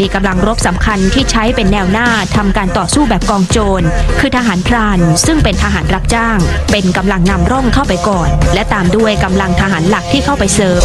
มีกำลังรบสำคัญที่ใช้เป็นแนวหน้าทำการต่อสู้แบบกองโจร คือทหารพราน ซึ่งเป็นทหารรับจ้าง เป็นกำลังนำร่องเข้าไปก่อน และตามด้วยกำลังทหารหลักที่เข้าไปเสริม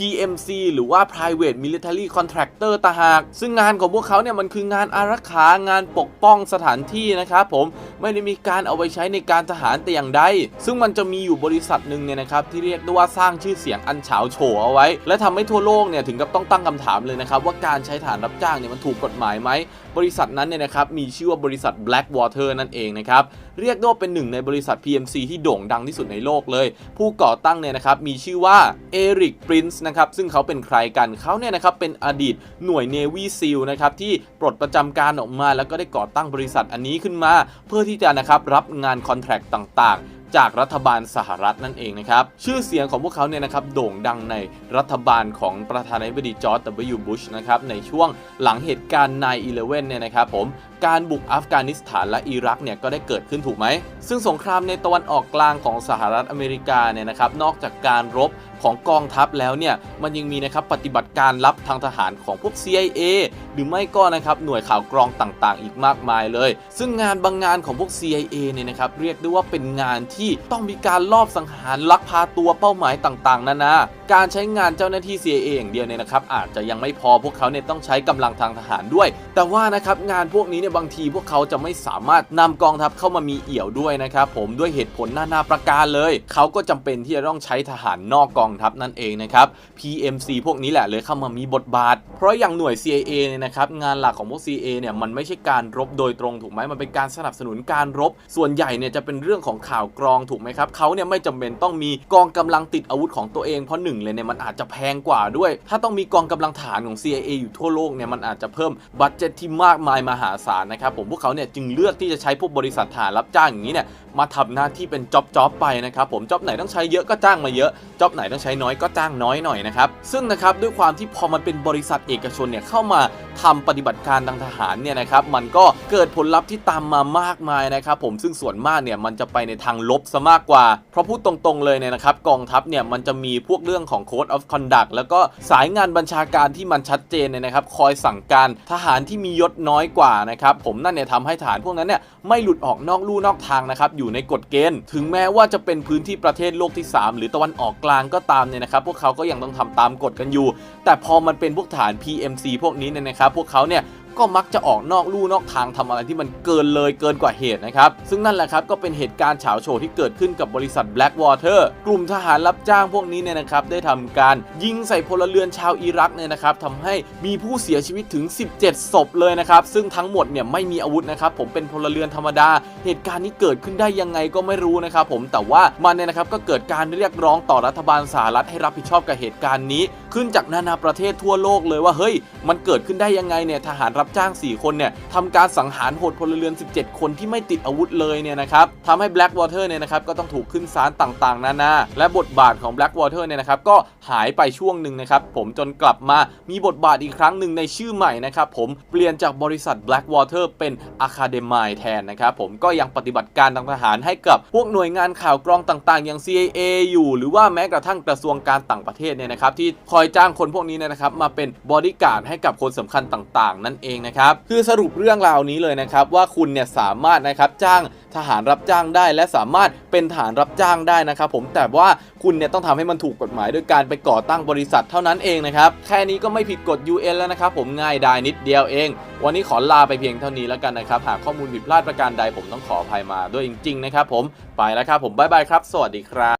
PMC หรือว่า Private Military Contractor ตางหาก ซึ่งงานของพวกเขาเนี่ยมันคืองานอารักขางานปกป้องสถานที่นะครับผมไม่ได้มีการเอาไปใช้ในการทหารแต่อย่างใด ซึ่งมันจะมีอยู่บริษัทหนึ่งเนี่ยนะครับที่เรียกได้ว่าสร้างชื่อเสียงอันเฉาโฉเอาไว้ และทำให้ทั่วโลกเนี่ยถึงกับต้องตั้งคำถามเลยนะครับว่าการใช้ฐานรับจ้างเนี่ยมันถูกกฎหมายไหมบริษัทนั้นเนี่ยนะครับมีชื่อว่าบริษัท Blackwater นั่นเองนะครับเรียกได้ว่าเป็นหนึ่งในบริษัท PMC ที่โด่งดังที่สุดในโลกเลย ผู้ก่อตั้งเนี่ยนะครับมีชื่อว่าเอริกปรินซ์นะครับซึ่งเขาเป็นใครกันเขาเนี่ยนะครับเป็นอดีตหน่วย Navy SEAL นะครับที่ปลดประจำการออกมา แล้วก็ได้ก่อตั้งบริษัทอันนี้ขึ้นมา เพื่อที่จะนะครับรับงานคอนแทรคต่างๆจากรัฐบาลสหรัฐนั่นเองนะครับ ชื่อเสียงของพวกเขาเนี่ยนะครับโด่งดังในรัฐบาลของประธานาธิบดีจอร์จ W. บุชนะครับในช่วงหลังเหตุการณ์ 9-11 เนี่ยนะครับผมการบุกอัฟกานิสถานและอิรักเนี่ยก็ได้เกิดขึ้นถูกไหม ซึ่งสงครามในตะวันออกกลางของสหรัฐอเมริกาเนี่ยนะครับนอกจากการรบ ของกองทัพแล้วเนี่ยมันยังมีนะครับปฏิบัติการลับทางทหารของพวก CIA หรือไม่ก็นะครับหน่วยข่าวกรองต่างๆ อีกมากมายเลย ซึ่งงานบางงานของพวก CIA เนี่ยนะครับเรียกได้ว่าเป็นงานที่ต้องมีการลอบสังหารลักพาตัวเป้าหมายต่างๆนานาการใช้งานเจ้าหน้าที่ CIA อย่างเดียวเนี่ยนะครับอาจจะยังไม่พอพวกเขาเนี่ยต้องใช้กำลังทางทหารด้วย แต่ว่านะครับงานพวกนี้เนี่ยบางทีพวกเขาจะไม่สามารถนำกองทัพเข้ามามีเอี่ยวด้วยนะครับผมด้วยเหตุผลนานาประการเลย เขาก็จำเป็นที่จะต้องใช้ทหารนอกกองทัพนั่นเองนะครับ PMC พวกนี้แหละเลยเข้ามามีบทบาท เพราะอย่างหน่วย CIA เนี่ยนะครับงานหลักของพวก CIA เนี่ยมันไม่ใช่การรบโดยตรงถูกไหมมันเป็นการสนับสนุนการรบ ส่วนใหญ่เนี่ยจะเป็นเรื่องของข่าวกรองถูกไหมครับเขาเนี่ยไม่จำเป็นต้องมีกองกำลังติดอาวุธของตัวเองเพราะหนึ่งเลยเนี่ยมันอาจจะแพงกว่าด้วย ถ้าต้องมีกองกำลังฐานของ CIA อยู่ทั่วโลกเนี่ยมันอาจจะเพิ่มบัตเจ็ตที่มากมายมหาศาลนะครับผมพวกเขาเนี่ยจึงเลือกที่จะใช้พวกบริษัทฐานรับจ้างอย่างนี้เนี่ยมาทำหน้าที่เป็นจ็อบจ็อบไปนะครับผมจ็อบไหนต้องใช้เยอะก็จ้างมาเยอะจ็อบไหนต้องใช้น้อยก็จ้างน้อยหน่อยนะครับ ซึ่งนะครับด้วยความที่พอมันเป็นบริษัทเอกชนเนี่ยเข้ามาทำปฏิบัติการทางทหารเนี่ยนะครับมันก็เกิดผลลัพธ์ที่ตามมามากมายนะครับผมซึ่งส่วนมากเนี่ยมันจะไปในทางลบซะมากกว่า เพราะพูดตรงๆเลยเนี่ยนะครับกองทัพเนี่ยมันจะมีพวกเรื่องของ Code of Conduct แล้วก็สายงานบัญชาการที่มันชัดเจนเนี่ยนะครับ คอยสั่งการทหารที่มียศน้อยกว่านะครับผมนั่นเนี่ยทำให้ฐานพวกนั้นเนี่ยไม่หลุดออกนอกลู่นอกทางนะครับอยู่ในกฎเกณฑ์ ถึงแม้ว่าจะเป็นพื้นที่ประเทศโลกที่ 3 หรือตะวันออกกลางก็ตามเนี่ยนะครับพวกเขาก็ยังต้องทำตามกฎกันอยู่ แต่พอมันเป็นพวกฐาน PMC พวกนี้เนี่ยนะครับพวกเขาเนี่ย ก็มักจะออกนอกลู่นอกทางทำอะไรที่มันเกินเลยเกินกว่าเหตุนะครับ ซึ่งนั่นแหละครับก็เป็นเหตุการณ์เฉาโฉที่เกิดขึ้นกับบริษัท Blackwater กลุ่มทหารรับจ้างพวกนี้เนี่ยนะครับ ได้ทำการยิงใส่พลเรือนชาวอิรักเนี่ยนะครับทำให้มีผู้เสียชีวิตถึง 17 ศพเลยนะครับ ซึ่งทั้งหมดเนี่ยไม่มีอาวุธนะครับ ผมเป็นพลเรือนธรรมดา เหตุการณ์นี้เกิดขึ้นได้ยังไงก็ไม่รู้นะครับผมแต่ว่ามันเนี่ยนะครับก็เกิดการเรียกร้องต่อรัฐบาลสหรัฐให้รับผิดชอบกับเหตุการณ์นี้ ขึ้นจากนานาประเทศทั่วโลกเลยว่าเฮ้ย มันเกิดขึ้นได้ยังไงเนี่ยทหารรับจ้าง 4 คนเนี่ยทำการสังหารโหดพลเรือน 17 คนที่ไม่ติดอาวุธเลยเนี่ยนะครับทำให้ Blackwater เนี่ยนะครับก็ต้องถูกขึ้นศาลต่างๆ นานาและบทบาทของ Blackwater เนี่ยนะครับก็หายไปช่วงหนึ่งนะครับผมจนกลับมามีบทบาทอีกครั้งหนึ่งในชื่อใหม่นะครับผมเปลี่ยนจากบริษัท Blackwater เป็น Academy แทนนะครับผมก็ยังปฏิบัติการทางทหารให้กับพวกหน่วยงานข่าวกรองต่าง ๆ อย่าง CIA อยู่ หรือว่าแม้กระทั่งกระทรวงการต่างประเทศเนี่ยนะครับที่คอยจ้างคนพวกนี้นะครับมาเป็นบอดี้การ์ดให้กับคนสำคัญต่างๆ นั่นเองนะครับคือสรุปเรื่องราวนี้เลยนะครับว่าคุณเนี่ยสามารถนะครับจ้างทหารรับจ้างได้ และสามารถเป็นทหารรับจ้างได้นะครับผมแต่ว่าคุณเนี่ยต้องทำให้มันถูกกฎหมายด้วยการไปก่อตั้งบริษัทเท่านั้นเองนะครับแค่นี้ก็ไม่ผิดกฎ UN แล้วนะครับผมง่ายดายนิดเดียวเอง วันนี้ขอลาไปเพียงเท่านี้แล้วกันนะครับหากข้อมูลผิดพลาดประการใดผมต้องขออภัยมาด้วยจริง ๆ นะครับผมไปแล้วครับผมบ๊ายบายครับ สวัสดีครับ